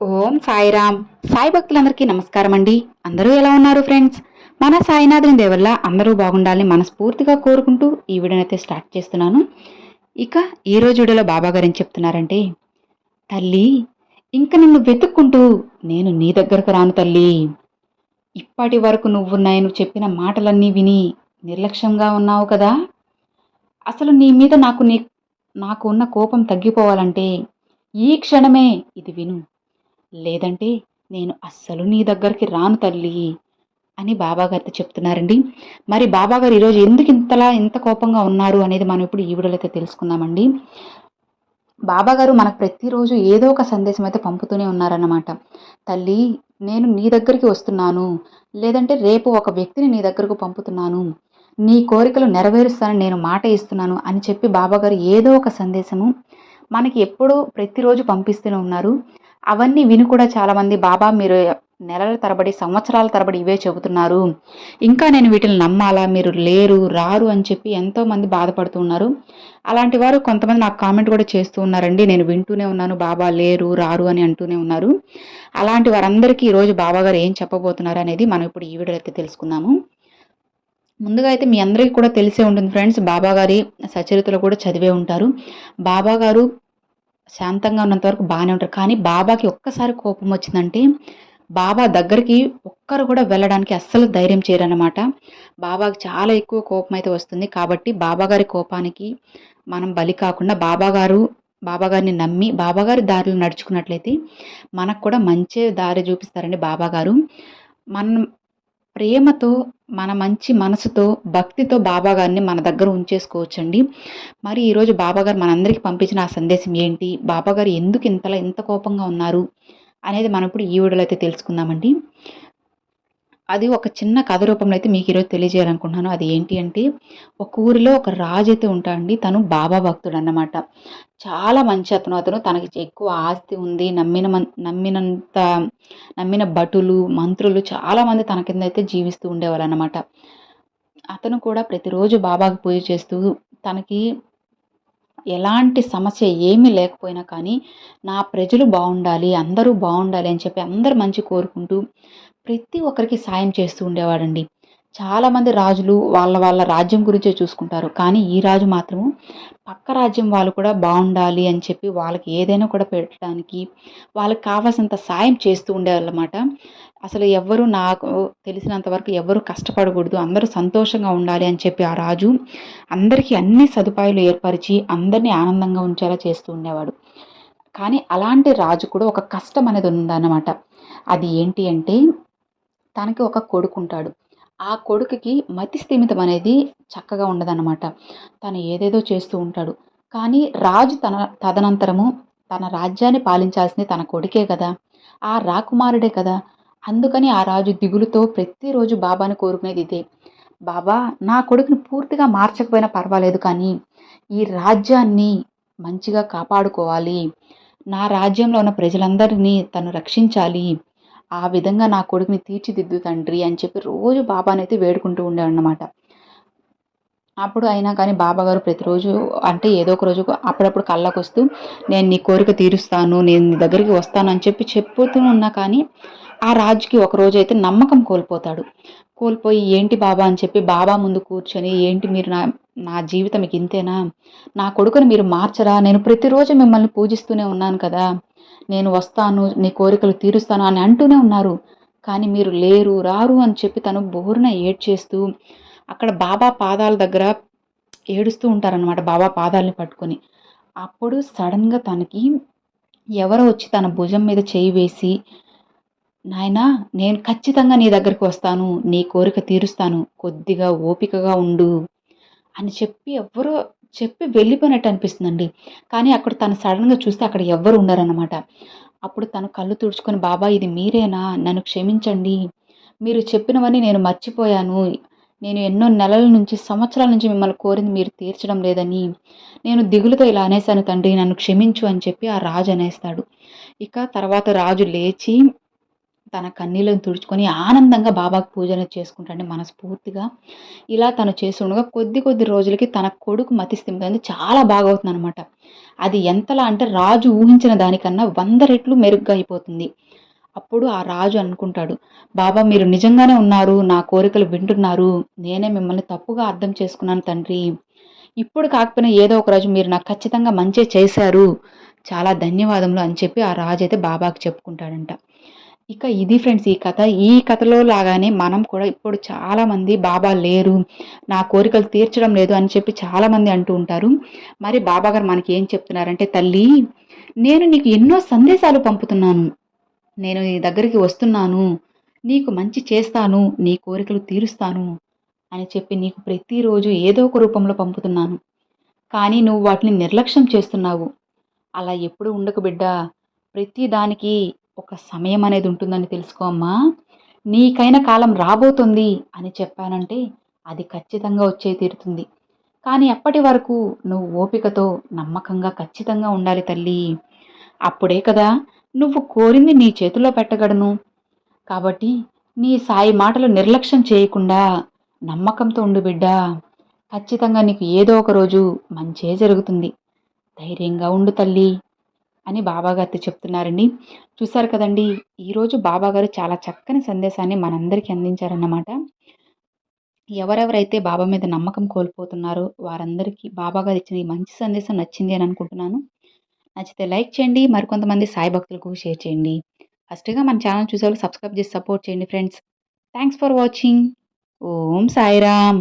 ఓం సాయిరామ్. సాయి భక్తులందరికీ నమస్కారం అండి అందరూ ఎలా ఉన్నారు ఫ్రెండ్స్? మన సాయినాథుని దేవల్ల అందరూ బాగుండాలని మనస్ఫూర్తిగా కోరుకుంటూ ఈ వీడియోనైతే స్టార్ట్ చేస్తున్నాను. ఇక ఈ వీడియోలో బాబా గారు ఏం చెప్తున్నారంటే తల్లి ఇంక నిన్ను వెతుక్కుంటూ నేను నీ దగ్గరకు రాను తల్లి. ఇప్పటి వరకు నువ్వు నేను చెప్పిన మాటలన్నీ విని నిర్లక్ష్యంగా ఉన్నావు కదా. అసలు నీ మీద నాకు నీ నాకు ఉన్న కోపం తగ్గిపోవాలంటే ఈ క్షణమే ఇది విను. లేదంటే నేను అస్సలు నీ దగ్గరికి రాను తల్లి అని బాబాగారితో చెప్తున్నారండి. మరి బాబాగారు ఈరోజు ఎందుకు ఇంతలా ఇంత కోపంగా ఉన్నారు అనేది మనం ఇప్పుడు ఈ వీడియోలో అయితే తెలుసుకుందామండి. బాబాగారు మనకు ప్రతిరోజు ఏదో ఒక సందేశం అయితే పంపుతూనే ఉన్నారన్నమాట. తల్లి నేను నీ దగ్గరికి వస్తున్నాను. లేదంటే రేపు ఒక వ్యక్తిని నీ దగ్గరకు పంపుతున్నాను. నీ కోరికలు నెరవేరుస్తానని నేను మాట ఇస్తున్నాను అని చెప్పి బాబాగారు ఏదో ఒక సందేశము మనకి ఎప్పుడూ ప్రతిరోజు పంపిస్తూనే ఉన్నారు. అవన్నీ విని కూడా చాలామంది బాబా మీరు నెలల తరబడి సంవత్సరాల తరబడి ఇవే చెబుతున్నారు. ఇంకా నేను వీటిని నమ్మాలా? మీరు లేరు రారు అని చెప్పి ఎంతోమంది బాధపడుతూ ఉన్నారు. అలాంటి వారు కొంతమంది నాకు కామెంట్ కూడా చేస్తూ ఉన్నారండి. నేను వింటూనే ఉన్నాను బాబా లేరు రారు అని అంటూనే ఉన్నారు. అలాంటి వారందరికీ ఈరోజు బాబా గారు ఏం చెప్పబోతున్నారు అనేది మనం ఇప్పుడు ఈ వీడియో అయితే తెలుసుకుందాము. ముందుగా అయితే మీ అందరికీ కూడా తెలిసే ఉంటుంది ఫ్రెండ్స్ బాబా గారి సచరితలు కూడా చదివే ఉంటారు. బాబా గారు శాంతంగా ఉన్నంత వరకు బాగానే ఉంటారు. కానీ బాబాకి ఒక్కసారి కోపం వచ్చిందంటే బాబా దగ్గరికి ఒక్కరు కూడా వెళ్ళడానికి అస్సలు ధైర్యం చేయరన్నమాట. బాబాకి చాలా ఎక్కువ కోపం అయితే వస్తుంది. కాబట్టి బాబాగారి కోపానికి మనం బలి కాకుండా బాబాగారు బాబాగారిని బాబా గారిని నమ్మి బాబాగారి దారిలో నడుచుకున్నట్లయితే మనకు కూడా మంచి దారి చూపిస్తారండి బాబాగారు. మనం ప్రేమతో మన మంచి మనసుతో భక్తితో బాబాగారిని మన దగ్గర ఉంచేసుకోవచ్చండి. మరి ఈరోజు బాబాగారు మనందరికీ పంపించిన ఆ సందేశం ఏంటి? బాబాగారు ఎందుకు ఇంతలా ఇంత కోపంగా ఉన్నారు? అనేది మనం ఇప్పుడు ఈ వీడియోలో అయితే తెలుసుకుందామండి. అది ఒక చిన్న కథ రూపంలో అయితే మీకు ఈరోజు తెలియజేయాలనుకుంటున్నాను. అది ఏంటి అంటే ఒక ఊరిలో ఒక రాజు అయితే ఉంటాడండి. తను బాబా భక్తుడు అన్నమాట చాలా మంచి అతను. అతను తనకి ఎక్కువ ఆస్తి ఉంది. నమ్మిన మన్- నమ్మినంత నమ్మిన భటులు మంత్రులు చాలామంది తన కింద అయితే జీవిస్తూ ఉండేవాళ్ళు అనమాట అతను కూడా ప్రతిరోజు బాబాకి పూజ చేస్తూ తనకి ఎలాంటి సమస్య ఏమీ లేకపోయినా కానీ నా ప్రజలు బాగుండాలి అందరూ బాగుండాలి అని చెప్పి అందరు మంచి కోరుకుంటూ ప్రతి ఒక్కరికి సాయం చేస్తూ ఉండేవాడండి. చాలామంది రాజులు వాళ్ళ వాళ్ళ రాజ్యం గురించే చూసుకుంటారు. కానీ ఈ రాజు మాత్రము పక్క రాజ్యం వాళ్ళు కూడా బాగుండాలి అని చెప్పి వాళ్ళకి ఏదైనా కూడా పెట్టడానికి వాళ్ళకి కావాల్సినంత సాయం చేస్తూ ఉండేవాళ్ళమాట. అసలు ఎవ్వరు నాకు తెలిసినంత వరకు ఎవరు కష్టపడకూడదు. అందరూ సంతోషంగా ఉండాలి అని చెప్పి ఆ రాజు అందరికీ అన్ని సదుపాయాలు ఏర్పరిచి అందరినీ ఆనందంగా ఉంచేలా చేస్తూ ఉండేవాడు. కానీ అలాంటి రాజు కూడా ఒక కష్టం అనేది ఉందన్నమాట. అది ఏంటి అంటే తనకి ఒక కొడుకుంటాడు ఆ కొడుకుకి మతి స్థిమితం అనేది చక్కగా ఉండదన్నమాట. తను ఏదేదో చేస్తూ ఉంటాడు. కానీ రాజు తన తదనంతరము తన రాజ్యాన్ని పాలించాల్సింది తన కొడుకే కదా. ఆ రాకుమారుడే కదా. అందుకని ఆ రాజు దిగులుతో ప్రతిరోజు బాబాని కోరుకునేది ఇదే. బాబా నా కొడుకుని పూర్తిగా మార్చకపోయినా పర్వాలేదు కానీ ఈ రాజ్యాన్ని మంచిగా కాపాడుకోవాలి. నా రాజ్యంలో ఉన్న ప్రజలందరినీ తను రక్షించాలి. ఆ విధంగా నా కొడుకుని తీర్చిదిద్దు తండ్రి అని చెప్పి రోజు బాబానైతే వేడుకుంటూ ఉండేవాడనమాట అప్పుడు అయినా కానీ బాబాగారు ప్రతిరోజు అంటే ఏదో ఒక రోజు అప్పుడప్పుడు కళ్ళకు వస్తూ నేను నీ కోరిక తీరుస్తాను నేను నీ దగ్గరికి వస్తాను అని చెప్పి చెప్పుతూ ఉన్నా కానీ ఆ రాజుకి ఒకరోజు అయితే నమ్మకం కోల్పోతాడు. కోల్పోయి ఏంటి బాబా అని చెప్పి బాబా ముందు కూర్చొని ఏంటి మీరు నా నా జీవితం మీకు ఇంతేనా? నా కొడుకుని మీరు మార్చరా? నేను ప్రతిరోజు మిమ్మల్ని పూజిస్తూనే ఉన్నాను కదా. నేను వస్తాను నీ కోరికలు తీరుస్తాను అని అంటూనే ఉన్నారు. కానీ మీరు లేరు రారు అని చెప్పి తను బోరున ఏడ్చేస్తూ అక్కడ బాబా పాదాల దగ్గర ఏడుస్తూ ఉంటారనమాట బాబా పాదాలని పట్టుకొని. అప్పుడు సడన్గా తనకి ఎవరో వచ్చి తన భుజం మీద చేయి వేసి నాయనా నేను ఖచ్చితంగా నీ దగ్గరికి వస్తాను నీ కోరిక తీరుస్తాను కొద్దిగా ఓపికగా ఉండు అని చెప్పి ఎవరో చెప్పి వెళ్ళిపోయినట్టు అనిపిస్తుందండి. కానీ అక్కడ తను సడన్గా చూస్తే అక్కడ ఎవ్వరు ఉన్నారన్నమాట. అప్పుడు తను కళ్ళు తుడుచుకొని బాబా ఇది మీరేనా? నన్ను క్షమించండి. మీరు చెప్పినవన్నీ నేను మర్చిపోయాను. నేను ఎన్నో నెలల నుంచి సంవత్సరాల నుంచి మిమ్మల్ని కోరింది మీరు తీర్చడం లేదని. నేను దిగులుతో ఇలా అనేసాను తండ్రి నన్ను క్షమించు అని చెప్పి ఆ రాజు అనేస్తాడు. ఇక తర్వాత రాజు లేచి తన కన్నీళ్ళను తుడుచుకొని ఆనందంగా బాబాకు పూజను చేసుకుంటాడు మనస్ఫూర్తిగా ఇలా తను చేస్తుండగా కొద్ది కొద్ది రోజులకి తన కొడుకు మతిస్థిమితం చాలా బాగా అవుతుంది అనమాట అది ఎంతలా అంటే రాజు ఊహించిన దానికన్నా వంద రెట్లు మెరుగ్గా అయిపోతుంది. అప్పుడు ఆ రాజు అనుకుంటాడు బాబా మీరు నిజంగానే ఉన్నారు నా కోరికలు వింటున్నారు నేనే మిమ్మల్ని తప్పుగా అర్థం చేసుకున్నాను తండ్రి. ఇప్పుడు కాకపోయినా ఏదో ఒక రోజు మీరు నాకు ఖచ్చితంగా మంచి చేశారు చాలా ధన్యవాదములు అని చెప్పి ఆ రాజు అయితే బాబాకి చెప్పుకుంటాడంట. ఇక ఇది ఫ్రెండ్స్ ఈ కథ. ఈ కథలో లాగానే మనం కూడా ఇప్పుడు చాలామంది బాబా లేరు నా కోరికలు తీర్చడం లేదు అని చెప్పి చాలామంది అంటూ ఉంటారు. మరి బాబా గారు మనకి ఏం చెప్తున్నారంటే తల్లి నేను నీకు ఎన్నో సందేశాలు పంపుతున్నాను. నేను నీ దగ్గరికి వస్తున్నాను. నీకు మంచి చేస్తాను. నీ కోరికలు తీరుస్తాను. అని చెప్పి నీకు ప్రతిరోజు ఏదో ఒక రూపంలో పంపుతున్నాను. కానీ నువ్వు వాటిని నిర్లక్ష్యం చేస్తున్నావు. అలా ఎప్పుడు ఉండకు బిడ్డ. ప్రతి దానికి ఒక సమయం అనేది ఉంటుందని తెలుసుకో అమ్మా. నీకైన కాలం రాబోతుంది అని చెప్పానంటే అది ఖచ్చితంగా వచ్చే తీరుతుంది. కానీ అప్పటి వరకు నువ్వు ఓపికతో నమ్మకంగా ఖచ్చితంగా ఉండాలి తల్లి. అప్పుడే కదా నువ్వు కోరింది నీ చేతిలో పెట్టగలను కాబట్టి నీ సాయి మాటలు నిర్లక్ష్యం చేయకుండా నమ్మకంతో ఉండు బిడ్డా. ఖచ్చితంగా నీకు ఏదో ఒక రోజు మంచే జరుగుతుంది. ధైర్యంగా ఉండు తల్లి. అని బాబాగారితో చెప్తున్నారండి. చూసారు కదండి ఈరోజు బాబాగారు చాలా చక్కని సందేశాన్ని మనందరికీ అందించారన్నమాట. ఎవరెవరైతే బాబా మీద నమ్మకం కోల్పోతున్నారో వారందరికీ బాబాగారు ఇచ్చిన ఈ మంచి సందేశం నచ్చింది అని అనుకుంటున్నాను. నచ్చితే లైక్ చేయండి మరికొంతమంది సాయి భక్తులకు షేర్ చేయండి. ఫస్ట్గా మన ఛానల్ చూసేవాళ్ళు సబ్స్క్రైబ్ చేసి సపోర్ట్ చేయండి friends. Thanks for watching. Om Sairam.